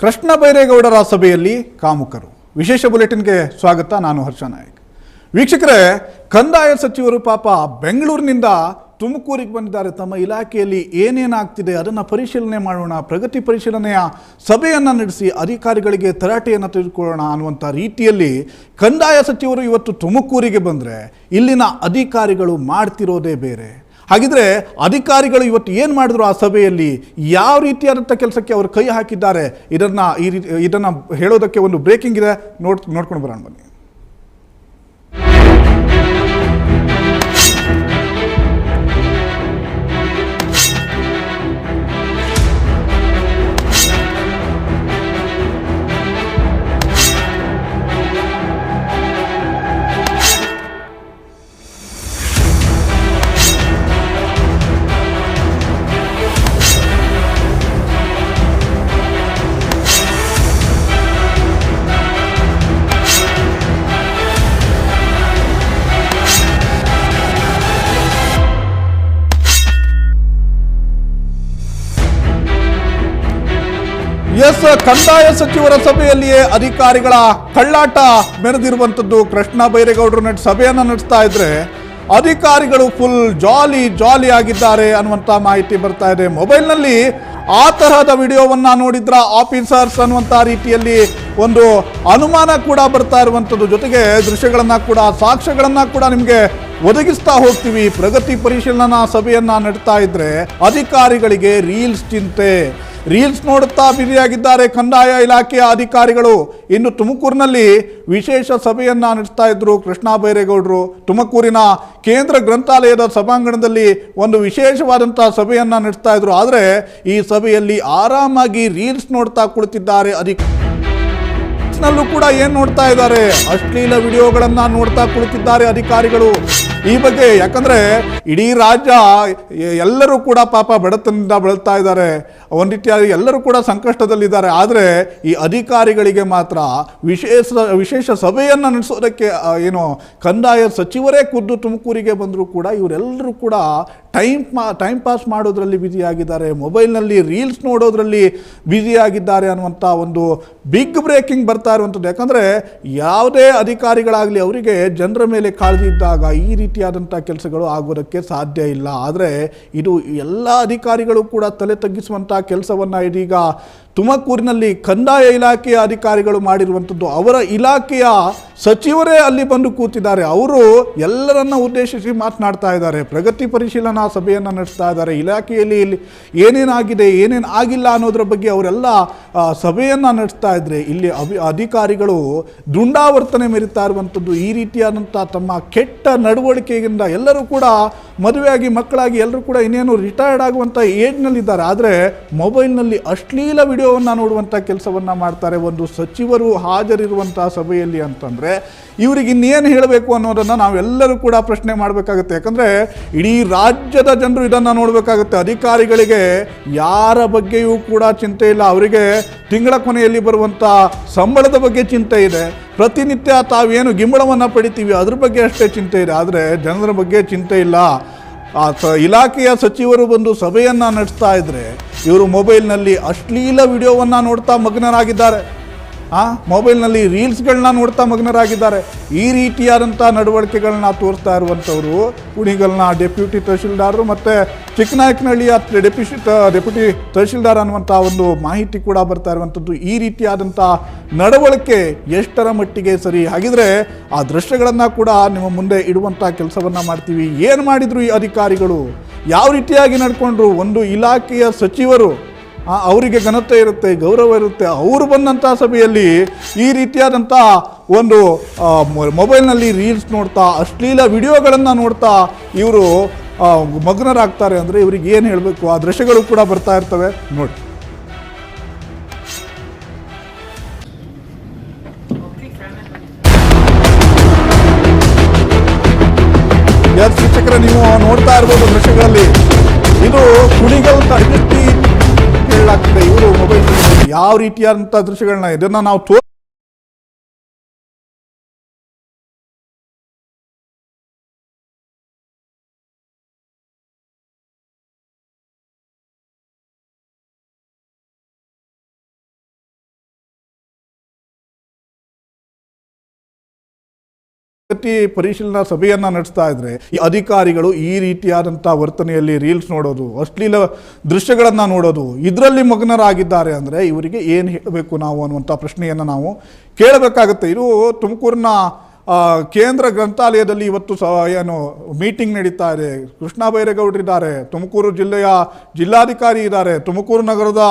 ಕೃಷ್ಣ ಬೈರೇಗೌಡರ ಸಭೆಯಲ್ಲಿ ಕಾಮುಕರು. ವಿಶೇಷ ಬುಲೆಟಿನ್ಗೆ ಸ್ವಾಗತ, ನಾನು ಹರ್ಷ ನಾಯಕ್. ವೀಕ್ಷಕರೇ, ಕಂದಾಯ ಸಚಿವರು ಪಾಪ ಬೆಂಗಳೂರಿನಿಂದ ತುಮಕೂರಿಗೆ ಬಂದಿದ್ದಾರೆ. ತಮ್ಮ ಇಲಾಖೆಯಲ್ಲಿ ಏನೇನಾಗ್ತಿದೆ ಅದನ್ನು ಪರಿಶೀಲನೆ ಮಾಡೋಣ, ಪ್ರಗತಿ ಪರಿಶೀಲನೆಯ ಸಭೆಯನ್ನು ನಡೆಸಿ ಅಧಿಕಾರಿಗಳಿಗೆ ತರಾಟೆಯನ್ನು ತೆಗೆದುಕೊಳ್ಳೋಣ ಅನ್ನುವಂಥ ರೀತಿಯಲ್ಲಿ ಕಂದಾಯ ಸಚಿವರು ಇವತ್ತು ತುಮಕೂರಿಗೆ ಬಂದರೆ ಇಲ್ಲಿನ ಅಧಿಕಾರಿಗಳು ಮಾಡ್ತಿರೋದೇ ಬೇರೆ. ಹಾಗಿದ್ರೆ ಅಧಿಕಾರಿಗಳು ಇವತ್ತು ಏನು ಮಾಡಿದ್ರು ಆ ಸಭೆಯಲ್ಲಿ? ಯಾವ ರೀತಿಯಾದಂಥ ಕೆಲಸಕ್ಕೆ ಅವರು ಕೈ ಹಾಕಿದ್ದಾರೆ? ಇದನ್ನು ಈ ರೀತಿ ಇದನ್ನು ಹೇಳೋದಕ್ಕೆ ಒಂದು ಬ್ರೇಕಿಂಗ್ ಇದೆ. ನೋಡ್ ನೋಡ್ಕೊಂಡು ಬರೋಣ ಬನ್ನಿ. ಕಂದಾಯ ಸಚಿವರ ಸಭೆಯಲ್ಲಿಯೇ ಅಧಿಕಾರಿಗಳ ಕಳ್ಳಾಟ ಮೆರೆದಿರುವಂಥದ್ದು. ಕೃಷ್ಣ ಬೈರೇಗೌಡರು ನಟ್ ಸಭೆಯನ್ನು ನಡೆಸ್ತಾ ಇದ್ರೆ ಅಧಿಕಾರಿಗಳು ಫುಲ್ ಜಾಲಿ ಜಾಲಿ ಆಗಿದ್ದಾರೆ ಅನ್ನುವಂಥ ಮಾಹಿತಿ ಬರ್ತಾ ಇದೆ. ಮೊಬೈಲ್ನಲ್ಲಿ ಆ ತರಹದ ವಿಡಿಯೋವನ್ನ ನೋಡಿದ್ರ ಆಫೀಸರ್ಸ್ ಅನ್ನುವಂಥ ರೀತಿಯಲ್ಲಿ ಒಂದು ಅನುಮಾನ ಕೂಡ ಬರ್ತಾ ಇರುವಂಥದ್ದು. ಜೊತೆಗೆ ದೃಶ್ಯಗಳನ್ನು ಕೂಡ, ಸಾಕ್ಷ್ಯಗಳನ್ನು ಕೂಡ ನಿಮಗೆ ಒದಗಿಸ್ತಾ ಹೋಗ್ತೀವಿ. ಪ್ರಗತಿ ಪರಿಶೀಲನಾ ಸಭೆಯನ್ನು ನಡೆಸ್ತಾ ಇದ್ರೆ ಅಧಿಕಾರಿಗಳಿಗೆ ರೀಲ್ಸ್ ಚಿಂತೆ. ರೀಲ್ಸ್ ನೋಡುತ್ತಾ ಬ್ಯುಸಿಯಾಗಿದ್ದಾರೆ ಕಂದಾಯ ಇಲಾಖೆಯ ಅಧಿಕಾರಿಗಳು. ಇನ್ನು ತುಮಕೂರಿನಲ್ಲಿ ವಿಶೇಷ ಸಭೆಯನ್ನು ನಡೆಸ್ತಾ ಇದ್ರು ಕೃಷ್ಣ ಬೈರೇಗೌಡರು. ತುಮಕೂರಿನ ಕೇಂದ್ರ ಗ್ರಂಥಾಲಯದ ಸಭಾಂಗಣದಲ್ಲಿ ಒಂದು ವಿಶೇಷವಾದಂತಹ ಸಭೆಯನ್ನು ನಡೆಸ್ತಾ ಇದ್ರು. ಆದರೆ ಈ ಸಭೆಯಲ್ಲಿ ಆರಾಮಾಗಿ ರೀಲ್ಸ್ ನೋಡ್ತಾ ಕುಳಿತಿದ್ದಾರೆ ಅಧಿಕ ನಲ್ಲೂ ಕೂಡ ಏನ್ ನೋಡ್ತಾ ಇದ್ದಾರೆ? ಅಶ್ಲೀಲ ವಿಡಿಯೋಗಳನ್ನು ನೋಡ್ತಾ ಕುಳಿತಿದ್ದಾರೆ ಅಧಿಕಾರಿಗಳು. ಈ ಬಗ್ಗೆ ಯಾಕಂದ್ರೆ ಇಡೀ ರಾಜ್ಯ ಎಲ್ಲರೂ ಕೂಡ ಪಾಪ ಬಡತನದಿಂದ ಬಳಲ್ತಾ ಇದ್ದಾರೆ. ಒಂದು ರೀತಿಯಾಗಿ ಎಲ್ಲರೂ ಕೂಡ ಸಂಕಷ್ಟದಲ್ಲಿದ್ದಾರೆ. ಆದರೆ ಈ ಅಧಿಕಾರಿಗಳಿಗೆ ಮಾತ್ರ ವಿಶೇಷ ವಿಶೇಷ ಸಭೆಯನ್ನು ನಡೆಸೋದಕ್ಕೆ ಏನು ಕಂದಾಯ ಸಚಿವರೇ ಖುದ್ದು ತುಮಕೂರಿಗೆ ಬಂದರೂ ಕೂಡ ಇವರೆಲ್ಲರೂ ಕೂಡ ಟೈಮ್ ಮಾ, ಟೈಮ್ ಪಾಸ್ ಮಾಡೋದ್ರಲ್ಲಿ ಬ್ಯುಸಿಯಾಗಿದ್ದಾರೆ ಮೊಬೈಲ್ನಲ್ಲಿ ರೀಲ್ಸ್ ನೋಡೋದ್ರಲ್ಲಿ ಬ್ಯುಸಿಯಾಗಿದ್ದಾರೆ ಅನ್ನುವಂಥ ಒಂದು ಬಿಗ್ ಬ್ರೇಕಿಂಗ್ ಬರ್ತಾ ಇರುವಂಥದ್ದು. ಯಾಕಂದರೆ ಯಾವುದೇ ಅಧಿಕಾರಿಗಳಾಗಲಿ ಅವರಿಗೆ ಜನರ ಮೇಲೆ ಕಾಳಜಿ ಇದ್ದಾಗ ಈ ರೀತಿಯಾದಂಥ ಕೆಲಸಗಳು ಆಗೋದಕ್ಕೆ ಸಾಧ್ಯ ಇಲ್ಲ. ಆದರೆ ಇದು ಎಲ್ಲ ಅಧಿಕಾರಿಗಳು ಕೂಡ ತಲೆ ತಗ್ಗಿಸುವಂಥ ಕೆಲಸವನ್ನು ಇದೀಗ ತುಮಕೂರಿನಲ್ಲಿ ಕಂದಾಯ ಇಲಾಖೆಯ ಅಧಿಕಾರಿಗಳು ಮಾಡಿರುವಂಥದ್ದು, ಅವರ ಇಲಾಖೆಯ ಸಚಿವರೇ ಅಲ್ಲಿ ಬಂದು ಕೂತಿದ್ದಾರೆ. ಅವರು ಎಲ್ಲರನ್ನ ಉದ್ದೇಶಿಸಿ ಮಾತನಾಡ್ತಾ ಇದ್ದಾರೆ. ಪ್ರಗತಿ ಪರಿಶೀಲನಾ ಸಭೆಯನ್ನು ನಡೆಸ್ತಾ ಇದ್ದಾರೆ. ಇಲಾಖೆಯಲ್ಲಿ ಇಲ್ಲಿ ಏನೇನಾಗಿದೆ, ಏನೇನು ಆಗಿಲ್ಲ ಅನ್ನೋದ್ರ ಬಗ್ಗೆ ಅವರೆಲ್ಲ ಸಭೆಯನ್ನ ನಡೆಸ್ತಾ ಇದ್ದರೆ ಇಲ್ಲಿ ಅಭಿ ಅಧಿಕಾರಿಗಳು ದುಂಡಾವರ್ತನೆ ಮೆರಿತಾ ಇರುವಂಥದ್ದು ಈ ರೀತಿಯಾದಂಥ ತಮ್ಮ ಕೆಟ್ಟ ನಡವಳಿಕೆಯಿಂದ ಎಲ್ಲರೂ ಕೂಡ ಮದುವೆಯಾಗಿ, ಮಕ್ಕಳಾಗಿ ಎಲ್ಲರೂ ಕೂಡ ಇನ್ನೇನು ರಿಟೈರ್ಡ್ ಆಗುವಂಥ ಏಜ್ನಲ್ಲಿದ್ದಾರೆ ಆದರೆ ಮೊಬೈಲ್ನಲ್ಲಿ ಅಶ್ಲೀಲ ವಿಡಿಯೋವನ್ನು ನೋಡುವಂಥ ಕೆಲಸವನ್ನು ಮಾಡ್ತಾರೆ ಒಂದು ಸಚಿವರು ಹಾಜರಿರುವಂಥ ಸಭೆಯಲ್ಲಿ ಅಂತಂದರೆ ಇವರಿಗೆ ಇನ್ನೇನು ಹೇಳಬೇಕು ಅನ್ನೋದನ್ನು ನಾವೆಲ್ಲರೂ ಕೂಡ ಪ್ರಶ್ನೆ ಮಾಡಬೇಕಾಗುತ್ತೆ. ಯಾಕಂದರೆ ಇಡೀ ರಾಜ್ಯದ ಜನರು ಇದನ್ನು ನೋಡಬೇಕಾಗುತ್ತೆ. ಅಧಿಕಾರಿಗಳಿಗೆ ಯಾರ ಬಗ್ಗೆಯೂ ಕೂಡ ಚಿಂತೆ ಇಲ್ಲ. ಅವರಿಗೆ ತಿಂಗಳ ಕೊನೆಯಲ್ಲಿ ಬರುವಂಥ ಸಂಬಳದ ಬಗ್ಗೆ ಚಿಂತೆ ಇದೆ. ಪ್ರತಿನಿತ್ಯ ತಾವೇನು ಗಿಂಬಳವನ್ನು ಪಡಿತೀವಿ, ಅದ್ರ ಬಗ್ಗೆ ಅಷ್ಟೇ ಚಿಂತೆ ಇದೆ. ಆದರೆ ಜನರ ಬಗ್ಗೆ ಚಿಂತೆ ಇಲ್ಲ. ಆ ಸ ಇಲಾಖೆಯ ಸಚಿವರು ಬಂದು ಸಭೆಯನ್ನು ನಡೆಸ್ತಾ ಇದ್ದರೆ ಇವರು ಮೊಬೈಲ್ನಲ್ಲಿ ಅಶ್ಲೀಲ ವಿಡಿಯೋವನ್ನು ನೋಡ್ತಾ ಮಗ್ನರಾಗಿದ್ದಾರೆ. ಆ ಮೊಬೈಲ್ನಲ್ಲಿ ರೀಲ್ಸ್ಗಳನ್ನ ನೋಡ್ತಾ ಮಗ್ನರಾಗಿದ್ದಾರೆ. ಈ ರೀತಿಯಾದಂಥ ನಡವಳಿಕೆಗಳನ್ನ ತೋರಿಸ್ತಾ ಇರುವಂಥವ್ರು ಕುಣಿಗಲ್ನ ಡೆಪ್ಯೂಟಿ ತಹಶೀಲ್ದಾರರು ಮತ್ತು ಚಿಕ್ಕನಾಯಕನಹಳ್ಳಿಯ ಡೆಪ್ಯೂಟಿ ಡೆಪ್ಯೂಟಿ ತಹಶೀಲ್ದಾರ್ ಅನ್ನುವಂಥ ಒಂದು ಮಾಹಿತಿ ಕೂಡ ಬರ್ತಾ ಇರುವಂಥದ್ದು. ಈ ರೀತಿಯಾದಂಥ ನಡವಳಿಕೆ ಎಷ್ಟರ ಮಟ್ಟಿಗೆ ಸರಿ? ಹಾಗಿದ್ರೆ ಆ ದೃಶ್ಯಗಳನ್ನು ಕೂಡ ನಿಮ್ಮ ಮುಂದೆ ಇಡುವಂಥ ಕೆಲಸವನ್ನು ಮಾಡ್ತೀವಿ. ಏನು ಮಾಡಿದರು ಈ ಅಧಿಕಾರಿಗಳು? ಯಾವ ರೀತಿಯಾಗಿ ನಡ್ಕೊಂಡ್ರು? ಒಂದು ಇಲಾಖೆಯ ಸಚಿವರು ಅವರಿಗೆ ಘನತೆ ಇರುತ್ತೆ, ಗೌರವ ಇರುತ್ತೆ. ಅವರು ಬಂದಂಥ ಸಭೆಯಲ್ಲಿ ಈ ರೀತಿಯಾದಂಥ ಒಂದು ಮೊಬೈಲ್ನಲ್ಲಿ ರೀಲ್ಸ್ ನೋಡ್ತಾ, ಅಶ್ಲೀಲ ವಿಡಿಯೋಗಳನ್ನು ನೋಡ್ತಾ ಇವರು ಮಗ್ನರಾಗ್ತಾರೆ ಅಂದರೆ ಇವ್ರಿಗೆ ಏನು ಹೇಳಬೇಕು? ಆ ದೃಶ್ಯಗಳು ಕೂಡ ಬರ್ತಾ ಇರ್ತವೆ. ನೋಡಿ. ಯಾವ ರೀತಿಯಾದಂಥ ದೃಶ್ಯಗಳನ್ನ ಇದನ್ನ ನಾವು ತೋ ಪ್ರಗತಿ ಪರಿಶೀಲನಾ ಸಭೆಯನ್ನು ನಡೆಸ್ತಾ ಇದ್ದರೆ ಈ ಅಧಿಕಾರಿಗಳು ಈ ರೀತಿಯಾದಂಥ ವರ್ತನೆಯಲ್ಲಿ ರೀಲ್ಸ್ ನೋಡೋದು, ಅಶ್ಲೀಲ ದೃಶ್ಯಗಳನ್ನು ನೋಡೋದು, ಇದರಲ್ಲಿ ಮಗ್ನರಾಗಿದ್ದಾರೆ ಅಂದ್ರೆ ಇವರಿಗೆ ಏನು ಹೇಳಬೇಕು ನಾವು ಅನ್ನುವಂಥ ಪ್ರಶ್ನೆಯನ್ನು ನಾವು ಕೇಳಬೇಕಾಗುತ್ತೆ. ಇದು ತುಮಕೂರಿನ ಕೇಂದ್ರ ಗ್ರಂಥಾಲಯದಲ್ಲಿ ಇವತ್ತು ಸ, ಏನು ಮೀಟಿಂಗ್ ನಡೀತಾ ಇದೆ. ಕೃಷ್ಣ ಬೈರೇಗೌಡರಿದ್ದಾರೆ ತುಮಕೂರು ಜಿಲ್ಲೆಯ ಜಿಲ್ಲಾಧಿಕಾರಿ ಇದ್ದಾರೆ, ತುಮಕೂರು ನಗರದ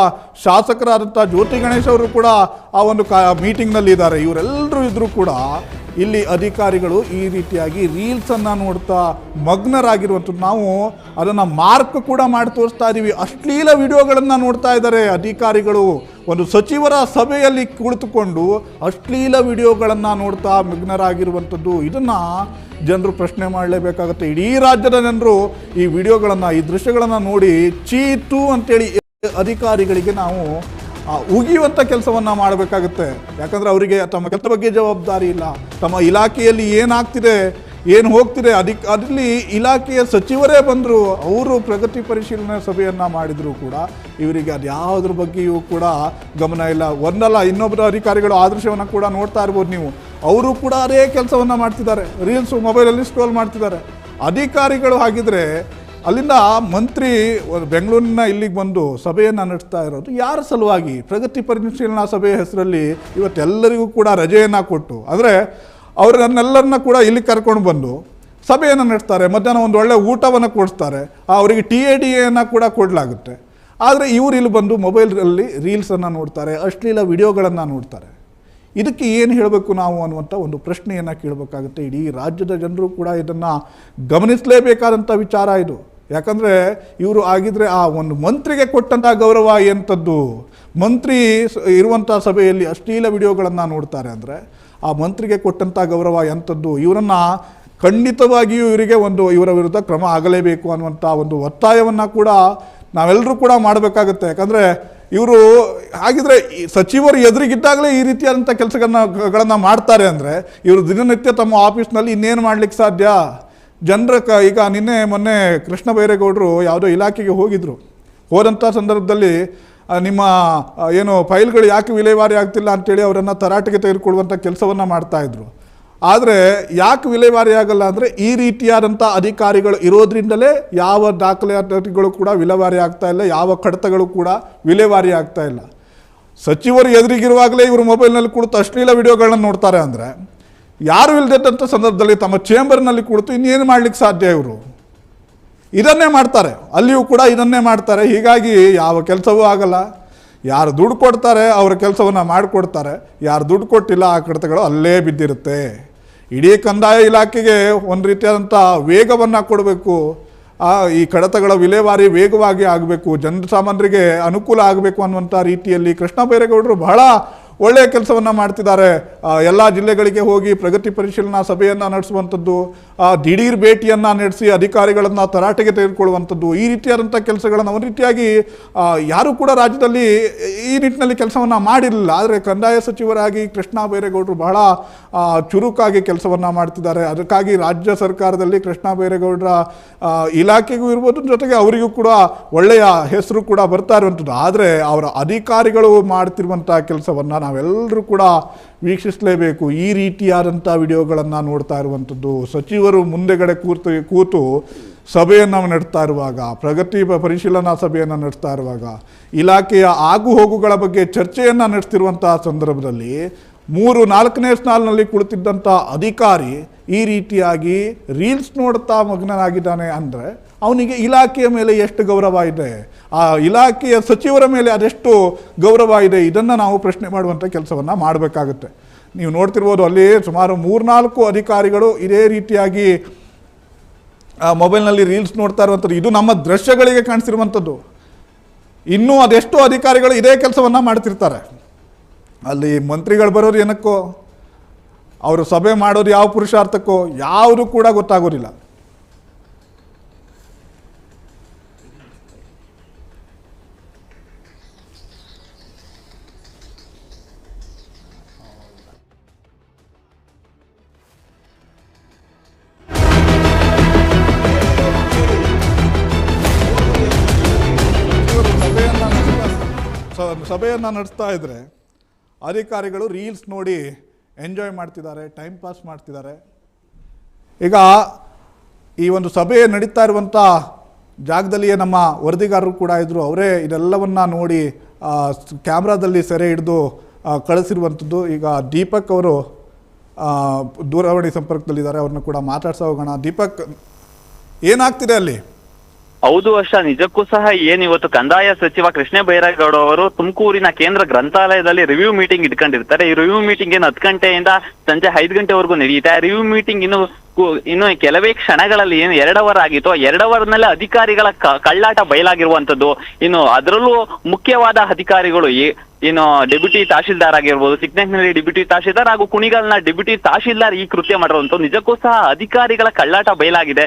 ಶಾಸಕರಾದಂಥ ಜ್ಯೋತಿ ಗಣೇಶ್ ಅವರು ಕೂಡ ಆ ಒಂದು ಕಾ, ಮೀಟಿಂಗ್ನಲ್ಲಿ ಇದ್ದಾರೆ. ಇವರೆಲ್ಲರೂ ಇದ್ದರೂ ಕೂಡ ಇಲ್ಲಿ ಅಧಿಕಾರಿಗಳು ಈ ರೀತಿಯಾಗಿ ರೀಲ್ಸನ್ನು ನೋಡ್ತಾ ಮಗ್ನರಾಗಿರುವಂಥದ್ದು. ನಾವು ಅದನ್ನು ಮಾರ್ಕ್ ಕೂಡ ಮಾಡಿ ತೋರಿಸ್ತಾ ಇದ್ದೀವಿ ಅಶ್ಲೀಲ ವಿಡಿಯೋಗಳನ್ನು ನೋಡ್ತಾ ಇದ್ದಾರೆ ಅಧಿಕಾರಿಗಳು. ಒಂದು ಸಚಿವರ ಸಭೆಯಲ್ಲಿ ಕುಳಿತುಕೊಂಡು ಅಶ್ಲೀಲ ವಿಡಿಯೋಗಳನ್ನು ನೋಡ್ತಾ ಮಗ್ನರಾಗಿರುವಂಥದ್ದು. ಇದನ್ನು ಜನರು ಪ್ರಶ್ನೆ ಮಾಡಲೇಬೇಕಾಗುತ್ತೆ. ಇಡೀ ರಾಜ್ಯದ ಜನರು ಈ ವಿಡಿಯೋಗಳನ್ನು, ಈ ದೃಶ್ಯಗಳನ್ನು ನೋಡಿ ಚೀತು ಅಂತೇಳಿ ಅಧಿಕಾರಿಗಳಿಗೆ ನಾವು ಉಗಿಯುವಂಥ ಕೆಲಸವನ್ನು ಮಾಡಬೇಕಾಗುತ್ತೆ. ಯಾಕಂದರೆ ಅವರಿಗೆ ತಮ್ಮ ಕೆಲಸ ಬಗ್ಗೆ ಜವಾಬ್ದಾರಿ ಇಲ್ಲ. ತಮ್ಮ ಇಲಾಖೆಯಲ್ಲಿ ಏನಾಗ್ತಿದೆ, ಏನು ಹೋಗ್ತಿದೆ ಅದಕ್ಕೆ ಅದರಲ್ಲಿ ಇಲಾಖೆಯ ಸಚಿವರೇ ಬಂದರು, ಅವರು ಪ್ರಗತಿ ಪರಿಶೀಲನೆ ಸಭೆಯನ್ನು ಮಾಡಿದರೂ ಕೂಡ. ಇವರಿಗೆ ಅದು ಯಾವುದ್ರ ಬಗ್ಗೆಯೂ ಕೂಡ ಗಮನ ಇಲ್ಲ. ಒಂದಲ್ಲ ಇನ್ನೊಬ್ಬರು ಅಧಿಕಾರಿಗಳು ಆದರ್ಶವನ್ನು ಕೂಡ ನೋಡ್ತಾ ಇರ್ಬೋದು ನೀವು. ಅವರು ಕೂಡ ಅದೇ ಕೆಲಸವನ್ನು ಮಾಡ್ತಿದ್ದಾರೆ. ರೀಲ್ಸು ಮೊಬೈಲಲ್ಲಿ ಸ್ಕ್ರೋಲ್ ಮಾಡ್ತಿದ್ದಾರೆ. ಅಧಿಕಾರಿಗಳು ಹಾಗಿದ್ರೆ ಅಲ್ಲಿಂದ ಮಂತ್ರಿ ಬೆಂಗಳೂರಿನ ಇಲ್ಲಿಗೆ ಬಂದು ಸಭೆಯನ್ನು ನಡೆಸ್ತಾ ಇರೋದು ಯಾರ ಸಲುವಾಗಿ? ಪ್ರಗತಿ ಪರಿಶೀಲನಾ ಸಭೆಯ ಹೆಸರಲ್ಲಿ ಇವತ್ತೆಲ್ಲರಿಗೂ ಕೂಡ ರಜೆಯನ್ನು ಕೊಟ್ಟು ಅಂದರೆ ಅವರನ್ನೆಲ್ಲರನ್ನ ಕೂಡ ಇಲ್ಲಿ ಕರ್ಕೊಂಡು ಬಂದು ಸಭೆಯನ್ನು ನಡೆಸ್ತಾರೆ. ಮಧ್ಯಾಹ್ನ ಒಂದು ಒಳ್ಳೆ ಊಟವನ್ನು ಕೊಡಿಸ್ತಾರೆ. ಅವರಿಗೆ ಟಿ ಎ ಡಿ ಎಯನ್ನು ಕೂಡ ಕೊಡಲಾಗುತ್ತೆ. ಆದರೆ ಇವರು ಇಲ್ಲಿ ಬಂದು ಮೊಬೈಲಲ್ಲಿ ರೀಲ್ಸನ್ನು ನೋಡ್ತಾರೆ, ಅಶ್ಲೀಲ ವಿಡಿಯೋಗಳನ್ನು ನೋಡ್ತಾರೆ. ಇದಕ್ಕೆ ಏನು ಹೇಳಬೇಕು ನಾವು ಅನ್ನುವಂಥ ಒಂದು ಪ್ರಶ್ನೆಯನ್ನು ಕೇಳಬೇಕಾಗುತ್ತೆ. ಇಡೀ ರಾಜ್ಯದ ಜನರು ಕೂಡ ಇದನ್ನು ಗಮನಿಸಲೇಬೇಕಾದಂಥ ವಿಚಾರ ಇದು. ಯಾಕಂದರೆ ಇವರು ಆಗಿದ್ರೆ ಆ ಒಂದು ಮಂತ್ರಿಗೆ ಕೊಟ್ಟಂಥ ಗೌರವ ಎಂಥದ್ದು ಮಂತ್ರಿ ಇರುವಂಥ ಸಭೆಯಲ್ಲಿ ಅಶ್ಲೀಲ ವಿಡಿಯೋಗಳನ್ನು ನೋಡ್ತಾರೆ ಅಂದರೆ ಆ ಮಂತ್ರಿಗೆ ಕೊಟ್ಟಂಥ ಗೌರವ ಎಂಥದ್ದು ಇವರನ್ನು ಖಂಡಿತವಾಗಿಯೂ ಇವರಿಗೆ ಒಂದು ಇವರ ವಿರುದ್ಧ ಕ್ರಮ ಆಗಲೇಬೇಕು ಅನ್ನುವಂಥ ಒಂದು ಒತ್ತಾಯವನ್ನು ಕೂಡ ನಾವೆಲ್ಲರೂ ಕೂಡ ಮಾಡಬೇಕಾಗುತ್ತೆ. ಯಾಕಂದರೆ ಇವರು ಹಾಗಿದ್ರೆ ಸಚಿವರು ಎದುರಿಗಿದ್ದಾಗಲೇ ಈ ರೀತಿಯಾದಂಥ ಕೆಲಸಗಳನ್ನ ಮಾಡ್ತಾರೆ ಅಂದರೆ ಇವರು ದಿನನಿತ್ಯ ತಮ್ಮ ಆಫೀಸ್ನಲ್ಲಿ ಇನ್ನೇನು ಮಾಡ್ಲಿಕ್ಕೆ ಸಾಧ್ಯ? ಜನರ ಕ ಈಗ ನಿನ್ನೆ ಮೊನ್ನೆ ಕೃಷ್ಣ ಬೈರೇಗೌಡರು ಯಾವುದೋ ಇಲಾಖೆಗೆ ಹೋಗಿದ್ರು. ಹೋದಂಥ ಸಂದರ್ಭದಲ್ಲಿ ನಿಮ್ಮ ಏನು ಫೈಲ್ಗಳು ಯಾಕೆ ವಿಲೇವಾರಿ ಆಗ್ತಿಲ್ಲ ಅಂತೇಳಿ ಅವರನ್ನು ತರಾಟೆಗೆ ತೆಗೆದುಕೊಳ್ಳುವಂಥ ಕೆಲಸವನ್ನು ಮಾಡ್ತಾಯಿದ್ರು ಆದರೆ ಯಾಕೆ ವಿಲೇವಾರಿ ಆಗಲ್ಲ ಅಂದರೆ ಈ ರೀತಿಯಾದಂಥ ಅಧಿಕಾರಿಗಳು ಇರೋದ್ರಿಂದಲೇ ಯಾವ ದಾಖಲಾತಿಗಳು ಕೂಡ ವಿಲೇವಾರಿ ಆಗ್ತಾ ಇಲ್ಲ, ಯಾವ ಕಡತಗಳು ಕೂಡ ವಿಲೇವಾರಿ ಆಗ್ತಾ ಇಲ್ಲ. ಸಚಿವರು ಎದುರಿಗಿರುವಾಗಲೇ ಇವರು ಮೊಬೈಲ್ನಲ್ಲಿ ಕುಳಿತು ಅಶ್ಲೀಲ ವಿಡಿಯೋಗಳನ್ನ ನೋಡ್ತಾರೆ ಅಂದರೆ ಯಾರು ಇಲ್ಲದಂಥ ಸಂದರ್ಭದಲ್ಲಿ ತಮ್ಮ ಚೇಂಬರ್ನಲ್ಲಿ ಕುಳಿತು ಇನ್ನೇನು ಮಾಡ್ಲಿಕ್ಕೆ ಸಾಧ್ಯ ಇವರು? ಇದನ್ನೇ ಮಾಡ್ತಾರೆ. ಅಲ್ಲಿಯೂ ಕೂಡ ಇದನ್ನೇ ಮಾಡ್ತಾರೆ. ಹೀಗಾಗಿ ಯಾವ ಕೆಲಸವೂ ಆಗಲ್ಲ. ಯಾರು ದುಡ್ಡು ಕೊಡ್ತಾರೆ, ಅವರ ಕೆಲಸವನ್ನು ಮಾಡಿಕೊಡ್ತಾರೆ. ಯಾರು ದುಡ್ಡು ಕೊಟ್ಟಿಲ್ಲ, ಆ ಕಡತಗಳು ಅಲ್ಲೇ ಬಿದ್ದಿರುತ್ತೆ. ಇಡೀ ಕಂದಾಯ ಇಲಾಖೆಗೆ ಒಂದು ರೀತಿಯಾದಂಥ ವೇಗವನ್ನು ಕೊಡಬೇಕು. ಈ ಕಡತಗಳ ವಿಲೇವಾರಿ ವೇಗವಾಗಿ ಆಗಬೇಕು. ಜನಸಾಮಾನ್ಯರಿಗೆ ಅನುಕೂಲ ಆಗಬೇಕು ಅನ್ನುವಂಥ ರೀತಿಯಲ್ಲಿ ಕೃಷ್ಣ ಬೈರೇಗೌಡರು ಬಹಳ ಒಳ್ಳೆಯ ಕೆಲಸವನ್ನು ಮಾಡ್ತಿದ್ದಾರೆ. ಎಲ್ಲ ಜಿಲ್ಲೆಗಳಿಗೆ ಹೋಗಿ ಪ್ರಗತಿ ಪರಿಶೀಲನಾ ಸಭೆಯನ್ನು ನಡೆಸುವಂಥದ್ದು ದಿಢೀರ್ ಭೇಟಿಯನ್ನು ನಡೆಸಿ ಅಧಿಕಾರಿಗಳನ್ನು ತರಾಟೆಗೆ ತೆಗೆದುಕೊಳ್ಳುವಂಥದ್ದು, ಈ ರೀತಿಯಾದಂಥ ಕೆಲಸಗಳನ್ನು ಒಂದು ರೀತಿಯಾಗಿ ಯಾರೂ ಕೂಡ ರಾಜ್ಯದಲ್ಲಿ ಈ ನಿಟ್ಟಿನಲ್ಲಿ ಕೆಲಸವನ್ನು ಮಾಡಿರಲಿಲ್ಲ. ಆದರೆ ಕಂದಾಯ ಸಚಿವರಾಗಿ ಕೃಷ್ಣ ಬೈರೇಗೌಡರು ಬಹಳ ಚುರುಕಾಗಿ ಕೆಲಸವನ್ನು ಮಾಡ್ತಿದ್ದಾರೆ. ಅದಕ್ಕಾಗಿ ರಾಜ್ಯ ಸರ್ಕಾರದಲ್ಲಿ ಕೃಷ್ಣ ಬೈರೇಗೌಡರ ಇಲಾಖೆಗೂ ಇರ್ಬೋದು, ಜೊತೆಗೆ ಅವರಿಗೂ ಕೂಡ ಒಳ್ಳೆಯ ಹೆಸರು ಕೂಡ ಬರ್ತಾ ಇರುವಂಥದ್ದು. ಆದರೆ ಅವರ ಅಧಿಕಾರಿಗಳು ಮಾಡ್ತಿರುವಂಥ ಕೆಲಸವನ್ನು ನಾವೆಲ್ಲರೂ ಕೂಡ ವೀಕ್ಷಿಸಲೇಬೇಕು ಈ ರೀತಿಯಾದಂಥ ವಿಡಿಯೋಗಳನ್ನು ನೋಡ್ತಾ ಇರುವಂಥದ್ದು. ಸಚಿವರು ಮುಂದೆಗಡೆ ಕೂತು ಕೂತು ಸಭೆಯನ್ನು ನಡೆಸ್ತಾ ಇರುವಾಗ, ಪ್ರಗತಿ ಪರಿಶೀಲನಾ ಸಭೆಯನ್ನು ನಡೆಸ್ತಾ ಇರುವಾಗ, ಇಲಾಖೆಯ ಆಗು ಹೋಗುಗಳ ಬಗ್ಗೆ ಚರ್ಚೆಯನ್ನು ನಡೆಸ್ತಿರುವಂತಹ ಸಂದರ್ಭದಲ್ಲಿ ಮೂರು, ನಾಲ್ಕನೇ ಸ್ನಾಲ್ನಲ್ಲಿ ಕುಳಿತಿದ್ದಂಥ ಅಧಿಕಾರಿ ಈ ರೀತಿಯಾಗಿ ರೀಲ್ಸ್ ನೋಡ್ತಾ ಮಗ್ನನಾಗಿದ್ದಾನೆ ಅಂದರೆ ಅವನಿಗೆ ಇಲಾಖೆಯ ಮೇಲೆ ಎಷ್ಟು ಗೌರವ ಇದೆ? ಆ ಇಲಾಖೆಯ ಸಚಿವರ ಮೇಲೆ ಅದೆಷ್ಟು ಗೌರವ ಇದೆ, ಇದನ್ನು ನಾವು ಪ್ರಶ್ನೆ ಮಾಡುವಂಥ ಕೆಲಸವನ್ನು ಮಾಡಬೇಕಾಗುತ್ತೆ. ನೀವು ನೋಡ್ತಿರ್ಬೋದು ಅಲ್ಲಿ ಸುಮಾರು ಮೂರ್ನಾಲ್ಕು ಅಧಿಕಾರಿಗಳು ಇದೇ ರೀತಿಯಾಗಿ, ಆ ಮೊಬೈಲ್ನಲ್ಲಿ ರೀಲ್ಸ್ ನೋಡ್ತಾ ಇರುವಂಥದ್ದು ಇದು ನಮ್ಮ ದೃಶ್ಯಗಳಿಗೆ ಕಾಣಿಸಿರುವಂಥದ್ದು ಇನ್ನೂ ಅದೆಷ್ಟೋ ಅಧಿಕಾರಿಗಳು ಇದೇ ಕೆಲಸವನ್ನು ಮಾಡ್ತಿರ್ತಾರೆ. ಅಲ್ಲಿ ಮಂತ್ರಿಗಳು ಬರೋರು ಏನಕ್ಕೋ, ಅವರು ಸಭೆ ಮಾಡೋದು ಯಾವ ಪುರುಷಾರ್ಥಕ್ಕೋ, ಯಾವುದು ಕೂಡ ಗೊತ್ತಾಗೋದಿಲ್ಲ. ಸಭೆಯನ್ನ ನಡೆಸ್ತಾ ಇದ್ದರೆ ಅಧಿಕಾರಿಗಳು ರೀಲ್ಸ್ ನೋಡಿ ಎಂಜಾಯ್ ಮಾಡ್ತಿದ್ದಾರೆ, ಟೈಮ್ ಪಾಸ್ ಮಾಡ್ತಿದ್ದಾರೆ. ಈಗ ಈ ಒಂದು ಸಭೆ ನಡೀತಾ ಇರುವಂಥ ಜಾಗದಲ್ಲಿಯೇ ನಮ್ಮ ವರದಿಗಾರರು ಕೂಡ ಇದ್ದರು ಅವರೇ ಇದೆಲ್ಲವನ್ನು ನೋಡಿ ಕ್ಯಾಮ್ರಾದಲ್ಲಿ ಸೆರೆ ಹಿಡಿದು ಕಳಿಸಿರುವಂಥದ್ದು. ಈಗ ದೀಪಕ್ ಅವರು ದೂರವಾಣಿ ಸಂಪರ್ಕದಲ್ಲಿದ್ದಾರೆ. ಅವ್ರನ್ನ ಕೂಡ ಮಾತಾಡ್ಸೋ ಹೋಗೋಣ. ದೀಪಕ್, ಏನಾಗ್ತಿದೆ ಅಲ್ಲಿ? ಹೌದು ವರ್ಷ ನಿಜಕ್ಕೂ ಸಹ ಏನ್ ಇವತ್ತು ಕಂದಾಯ ಸಚಿವ ಕೃಷ್ಣ ಬೈರೇಗೌಡ ಅವರು ತುಮಕೂರಿನ ಕೇಂದ್ರ ಗ್ರಂಥಾಲಯದಲ್ಲಿ ರಿವ್ಯೂ ಮೀಟಿಂಗ್ ಇಟ್ಕೊಂಡಿರ್ತಾರೆ. ಈ ರಿವ್ಯೂ ಮೀಟಿಂಗ್ ಏನು ಹತ್ತು ಗಂಟೆಯಿಂದ ಸಂಜೆ ಐದು ಗಂಟೆವರೆಗೂ ನಡೆಯುತ್ತೆ. ರಿವ್ಯೂ ಮೀಟಿಂಗ್ ಇನ್ನು ಇನ್ನು ಕೆಲವೇ ಕ್ಷಣಗಳಲ್ಲಿ ಏನು ಎರಡು ಅವರ್ ಆಗಿತ್ತು ಎರಡು ಅವರ್ನಲ್ಲೇ ಅಧಿಕಾರಿಗಳ ಕಳ್ಳಾಟ ಬಯಲಾಗಿರುವಂತದ್ದು ಇನ್ನು ಅದರಲ್ಲೂ ಮುಖ್ಯವಾದ ಅಧಿಕಾರಿಗಳು ಏನು ಡೆಪ್ಯೂಟಿ ತಹಶೀಲ್ದಾರ್ ಆಗಿರ್ಬೋದು ಚಿಕ್ಕನಹಳ್ಳಿ ಡೆಪ್ಯೂಟಿ ತಹಶೀಲ್ದಾರ್ ಹಾಗೂ ಕುಣಿಗಲ್ನ ಡೆಪ್ಯೂಟಿ ತಹಶೀಲ್ದಾರ್ ಈ ಕೃತ್ಯ ಮಾಡಿರುವಂತ ನಿಜಕ್ಕೂ ಸಹ ಅಧಿಕಾರಿಗಳ ಕಳ್ಳಾಟ ಬಯಲಾಗಿದೆ.